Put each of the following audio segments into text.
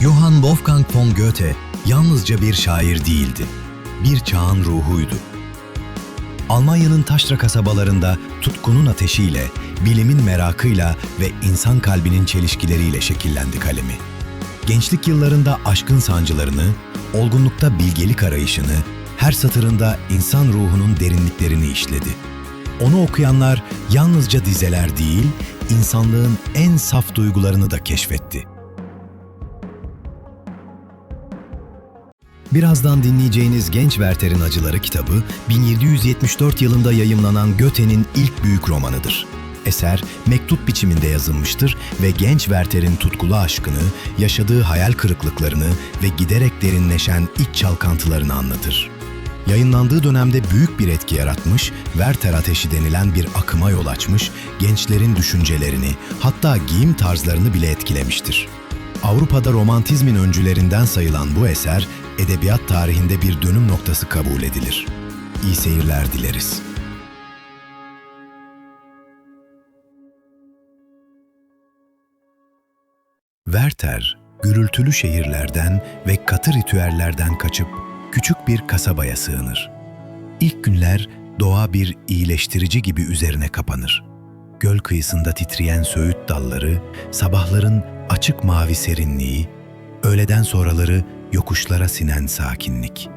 Johann Wolfgang von Goethe yalnızca bir şair değildi. Bir çağın ruhuydu. Almanya'nın taşra kasabalarında tutkunun ateşiyle, bilimin merakıyla ve insan kalbinin çelişkileriyle şekillendi kalemi. Gençlik yıllarında aşkın sancılarını, olgunlukta bilgelik arayışını, her satırında insan ruhunun derinliklerini işledi. Onu okuyanlar yalnızca dizeler değil, insanlığın en saf duygularını da keşfetti. Birazdan dinleyeceğiniz Genç Werther'in Acıları kitabı 1774 yılında yayımlanan Goethe'nin ilk büyük romanıdır. Eser mektup biçiminde yazılmıştır ve genç Werther'in tutkulu aşkını, yaşadığı hayal kırıklıklarını ve giderek derinleşen iç çalkantılarını anlatır. Yayınlandığı dönemde büyük bir etki yaratmış, Werther ateşi denilen bir akıma yol açmış, gençlerin düşüncelerini, hatta giyim tarzlarını bile etkilemiştir. Avrupa'da romantizmin öncülerinden sayılan bu eser, edebiyat tarihinde bir dönüm noktası kabul edilir. İyi seyirler dileriz. Werther, gürültülü şehirlerden ve katı ritüellerden kaçıp küçük bir kasabaya sığınır. İlk günler doğa bir iyileştirici gibi üzerine kapanır. Göl kıyısında titreyen söğüt dalları, sabahların açık mavi serinliği, öğleden sonraları yokuşlara sinen sakinlik.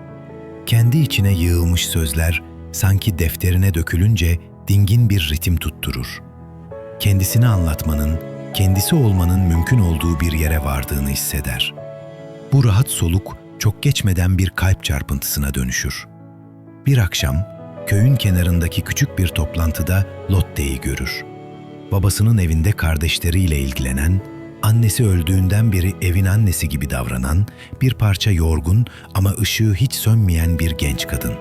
Kendi içine yığılmış sözler sanki defterine dökülünce dingin bir ritim tutturur. Kendisini anlatmanın, kendisi olmanın mümkün olduğu bir yere vardığını hisseder. Bu rahat soluk çok geçmeden bir kalp çarpıntısına dönüşür. Bir akşam köyün kenarındaki küçük bir toplantıda Lotte'yi görür. Babasının evinde kardeşleriyle ilgilenen, annesi öldüğünden beri evin annesi gibi davranan, bir parça yorgun ama ışığı hiç sönmeyen bir genç kadın.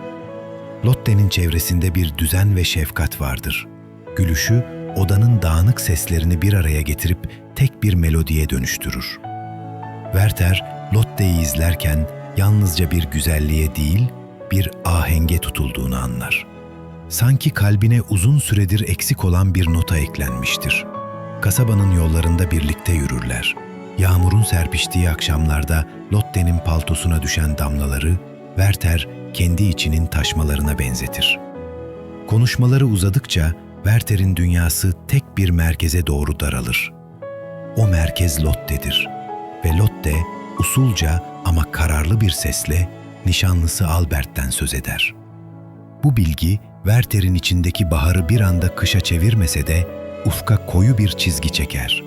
Lotte'nin çevresinde bir düzen ve şefkat vardır. Gülüşü odanın dağınık seslerini bir araya getirip tek bir melodiye dönüştürür. Werther, Lotte'yi izlerken yalnızca bir güzelliğe değil, bir ahenge tutulduğunu anlar. Sanki kalbine uzun süredir eksik olan bir nota eklenmiştir. Kasabanın yollarında birlikte yürürler. Yağmurun serpiştiği akşamlarda Lotte'nin paltosuna düşen damlaları Werther kendi içinin taşmalarına benzetir. Konuşmaları uzadıkça Werther'in dünyası tek bir merkeze doğru daralır. O merkez Lotte'dir ve Lotte usulca ama kararlı bir sesle nişanlısı Albert'ten söz eder. Bu bilgi Werther'in içindeki baharı bir anda kışa çevirmese de ufka koyu bir çizgi çeker.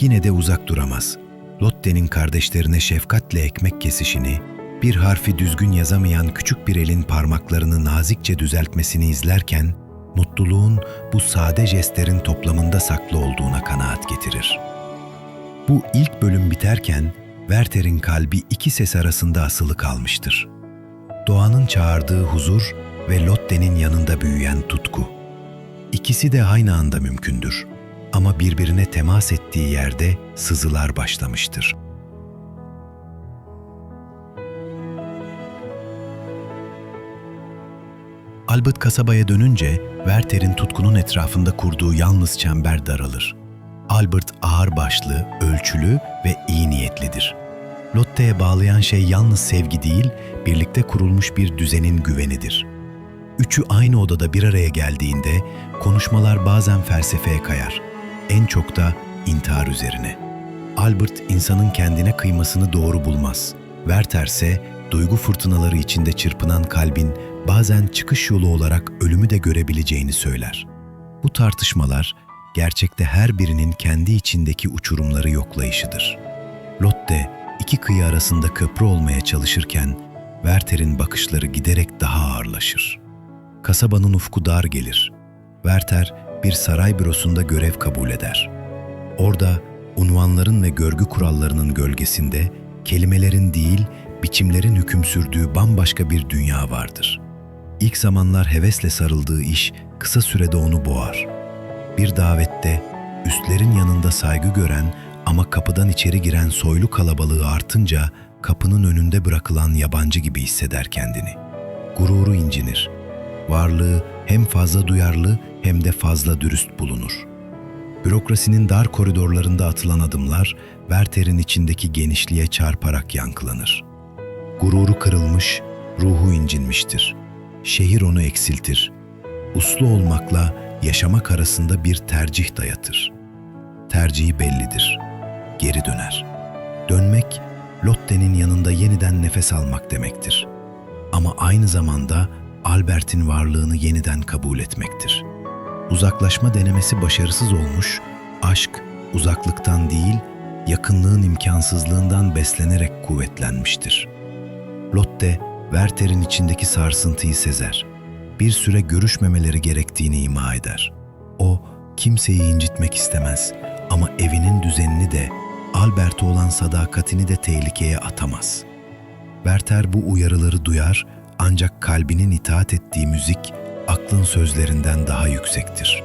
Yine de uzak duramaz. Lotte'nin kardeşlerine şefkatle ekmek kesişini, bir harfi düzgün yazamayan küçük bir elin parmaklarını nazikçe düzeltmesini izlerken, mutluluğun bu sade jestlerin toplamında saklı olduğuna kanaat getirir. Bu ilk bölüm biterken Werther'in kalbi iki ses arasında asılı kalmıştır. Doğanın çağırdığı huzur ve Lotte'nin yanında büyüyen tutku. İkisi de aynı anda mümkündür ama birbirine temas ettiği yerde sızılar başlamıştır. Albert kasabaya dönünce Werther'in tutkunun etrafında kurduğu yalnız çember daralır. Albert ağırbaşlı, ölçülü ve iyi niyetlidir. Lotte'ye bağlayan şey yalnız sevgi değil, birlikte kurulmuş bir düzenin güvenidir. Üçü aynı odada bir araya geldiğinde konuşmalar bazen felsefeye kayar. En çok da intihar üzerine. Albert insanın kendine kıymasını doğru bulmaz. Werther ise duygu fırtınaları içinde çırpınan kalbin bazen çıkış yolu olarak ölümü de görebileceğini söyler. Bu tartışmalar gerçekte her birinin kendi içindeki uçurumları yoklayışıdır. Lotte iki kıyı arasında köprü olmaya çalışırken Werther'in bakışları giderek daha ağırlaşır. Kasabanın ufku dar gelir. Werther bir saray bürosunda görev kabul eder. Orada unvanların ve görgü kurallarının gölgesinde kelimelerin değil, biçimlerin hüküm sürdüğü bambaşka bir dünya vardır. İlk zamanlar hevesle sarıldığı iş kısa sürede onu boğar. Bir davette üstlerin yanında saygı gören ama kapıdan içeri giren soylu kalabalığı artınca kapının önünde bırakılan yabancı gibi hisseder kendini. Gururu incinir. Varlığı hem fazla duyarlı hem de fazla dürüst bulunur. Bürokrasinin dar koridorlarında atılan adımlar Werther'in içindeki genişliğe çarparak yankılanır. Gururu kırılmış, ruhu incinmiştir. Şehir onu eksiltir. Uslu olmakla yaşamak arasında bir tercih dayatır. Tercihi bellidir. Geri döner. Dönmek, Lotte'nin yanında yeniden nefes almak demektir. Ama aynı zamanda Albert'in varlığını yeniden kabul etmektir. Uzaklaşma denemesi başarısız olmuş, aşk uzaklıktan değil, yakınlığın imkansızlığından beslenerek kuvvetlenmiştir. Lotte, Werther'in içindeki sarsıntıyı sezer. Bir süre görüşmemeleri gerektiğini ima eder. O, kimseyi incitmek istemez ama evinin düzenini de, Albert'e olan sadakatini de tehlikeye atamaz. Werther bu uyarıları duyar ancak kalbinin itaat ettiği müzik aklın sözlerinden daha yüksektir.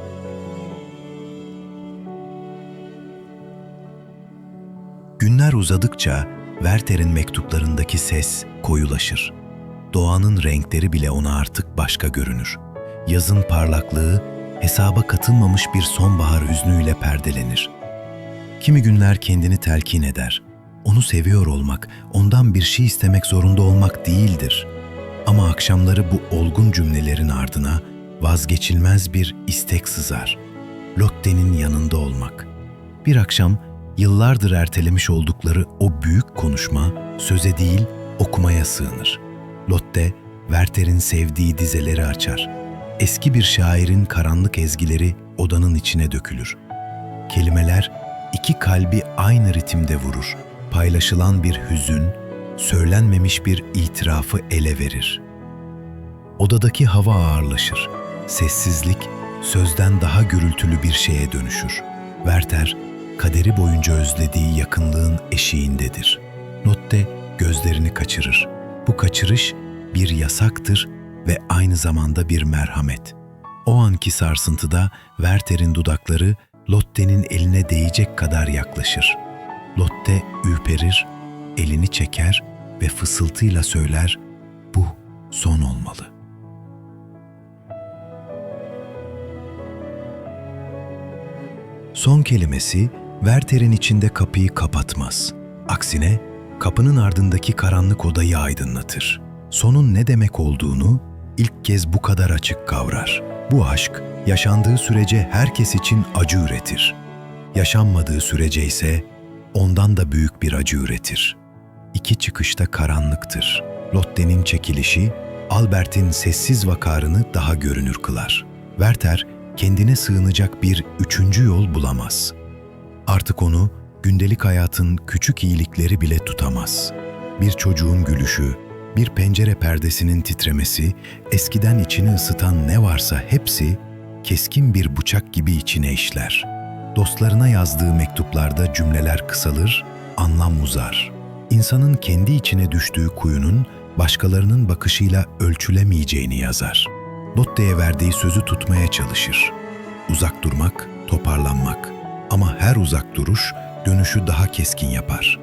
Günler uzadıkça Werther'in mektuplarındaki ses koyulaşır. Doğanın renkleri bile ona artık başka görünür. Yazın parlaklığı hesaba katılmamış bir sonbahar hüznüyle perdelenir. Kimi günler kendini telkin eder. Onu seviyor olmak, ondan bir şey istemek zorunda olmak değildir. Ama akşamları bu olgun cümlelerin ardına vazgeçilmez bir istek sızar. Lotte'nin yanında olmak. Bir akşam yıllardır ertelemiş oldukları o büyük konuşma söze değil okumaya sığınır. Lotte, Werther'in sevdiği dizeleri açar. Eski bir şairin karanlık ezgileri odanın içine dökülür. Kelimeler iki kalbi aynı ritimde vurur. Paylaşılan bir hüzün, söylenmemiş bir itirafı ele verir. Odadaki hava ağırlaşır. Sessizlik sözden daha gürültülü bir şeye dönüşür. Werther kaderi boyunca özlediği yakınlığın eşiğindedir. Notte gözlerini kaçırır. Bu kaçırış bir yasaktır ve aynı zamanda bir merhamet. O anki sarsıntıda Werther'in dudakları Lotte'nin eline değecek kadar yaklaşır. Lotte ürperir, elini çeker ve fısıltıyla söyler, bu son olmalı. Son kelimesi Werther'in içinde kapıyı kapatmaz. Aksine kapının ardındaki karanlık odayı aydınlatır. Sonun ne demek olduğunu ilk kez bu kadar açık kavrar. Bu aşk yaşandığı sürece herkes için acı üretir. Yaşanmadığı sürece ise ondan da büyük bir acı üretir. İki çıkışta karanlıktır. Lotte'nin çekilişi Albert'in sessiz vakarını daha görünür kılar. Werther kendine sığınacak bir üçüncü yol bulamaz. Artık onu gündelik hayatın küçük iyilikleri bile tutamaz. Bir çocuğun gülüşü, bir pencere perdesinin titremesi, eskiden içini ısıtan ne varsa hepsi keskin bir bıçak gibi içine işler. Dostlarına yazdığı mektuplarda cümleler kısalır, anlam uzar. İnsanın kendi içine düştüğü kuyunun başkalarının bakışıyla ölçülemeyeceğini yazar. Lotte'ye verdiği sözü tutmaya çalışır. Uzak durmak, toparlanmak ama her uzak duruş dönüşü daha keskin yapar.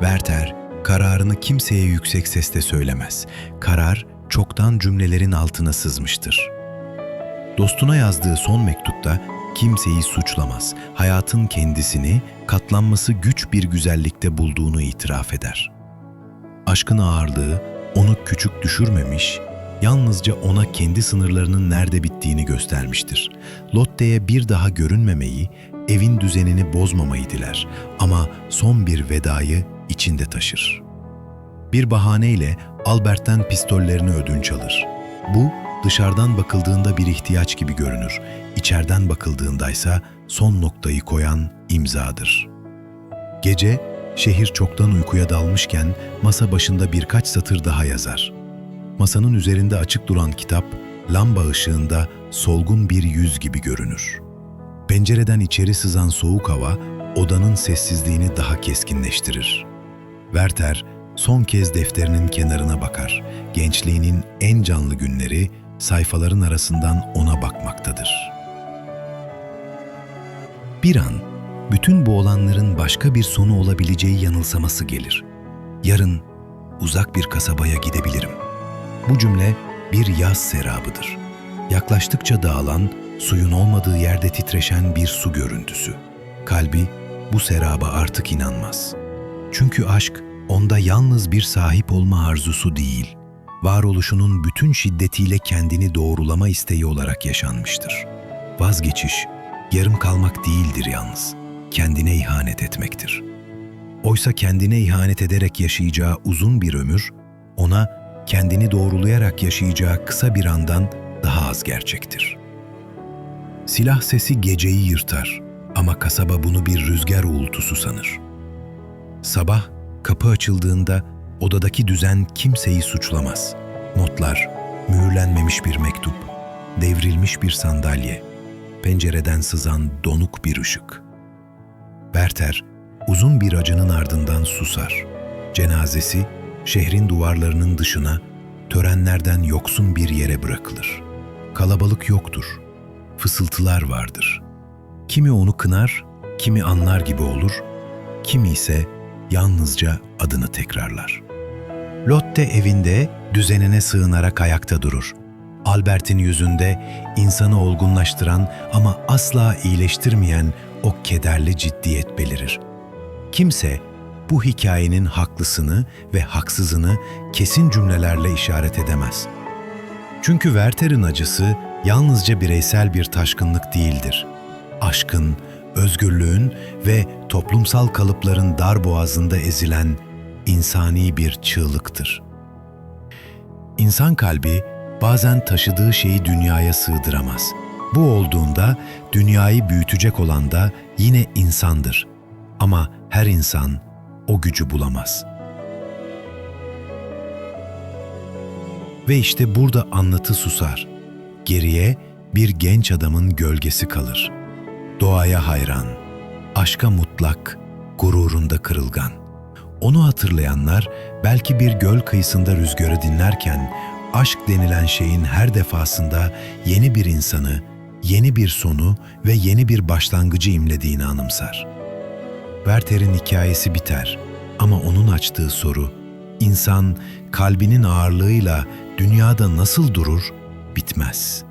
Werther, kararını kimseye yüksek sesle söylemez. Karar çoktan cümlelerin altına sızmıştır. Dostuna yazdığı son mektupta kimseyi suçlamaz. Hayatın kendisini katlanması güç bir güzellikte bulduğunu itiraf eder. Aşkın ağırlığı onu küçük düşürmemiş, yalnızca ona kendi sınırlarının nerede bittiğini göstermiştir. Lotte'ye bir daha görünmemeyi, evin düzenini bozmamayı diler ama son bir vedayı içinde taşır. Bir bahaneyle Albert'ten pistollerini ödünç alır. Bu dışarıdan bakıldığında bir ihtiyaç gibi görünür. İçeriden bakıldığındaysa son noktayı koyan imzadır. Gece şehir çoktan uykuya dalmışken masa başında birkaç satır daha yazar. Masanın üzerinde açık duran kitap lamba ışığında solgun bir yüz gibi görünür. Pencereden içeri sızan soğuk hava odanın sessizliğini daha keskinleştirir. Werther son kez defterinin kenarına bakar. Gençliğinin en canlı günleri sayfaların arasından ona bakmaktadır. Bir an bütün bu olanların başka bir sonu olabileceği yanılsaması gelir. Yarın uzak bir kasabaya gidebilirim. Bu cümle bir yaz serabıdır. Yaklaştıkça dağılan, suyun olmadığı yerde titreşen bir su görüntüsü. Kalbi bu seraba artık inanmaz. Çünkü aşk onda yalnız bir sahip olma arzusu değil, varoluşunun bütün şiddetiyle kendini doğrulama isteği olarak yaşanmıştır. Vazgeçiş, yarım kalmak değildir yalnız, kendine ihanet etmektir. Oysa kendine ihanet ederek yaşayacağı uzun bir ömür, ona kendini doğrulayarak yaşayacağı kısa bir andan daha az gerçektir. Silah sesi geceyi yırtar ama kasaba bunu bir rüzgar uğultusu sanır. Sabah kapı açıldığında odadaki düzen kimseyi suçlamaz. Notlar, mühürlenmemiş bir mektup, devrilmiş bir sandalye, pencereden sızan donuk bir ışık. Berter, uzun bir acının ardından susar. Cenazesi, şehrin duvarlarının dışına, törenlerden yoksun bir yere bırakılır. Kalabalık yoktur, fısıltılar vardır. Kimi onu kınar, kimi anlar gibi olur, kimi ise yalnızca adını tekrarlar. Lotte evinde düzenine sığınarak ayakta durur. Albert'in yüzünde insanı olgunlaştıran ama asla iyileştirmeyen o kederli ciddiyet belirir. Kimse bu hikayenin haklısını ve haksızını kesin cümlelerle işaret edemez. Çünkü Werther'in acısı yalnızca bireysel bir taşkınlık değildir. Aşkın, özgürlüğün ve toplumsal kalıpların dar boğazında ezilen insani bir çığlıktır. İnsan kalbi bazen taşıdığı şeyi dünyaya sığdıramaz. Bu olduğunda dünyayı büyütecek olan da yine insandır. Ama her insan o gücü bulamaz. Ve işte burada anlatı susar. Geriye bir genç adamın gölgesi kalır. Doğaya hayran, aşka mutlak, gururunda kırılgan. Onu hatırlayanlar belki bir göl kıyısında rüzgarı dinlerken aşk denilen şeyin her defasında yeni bir insanı, yeni bir sonu ve yeni bir başlangıcı imlediğini anımsar. Werther'in hikayesi biter ama onun açtığı soru, insan kalbinin ağırlığıyla dünyada nasıl durur, bitmez.''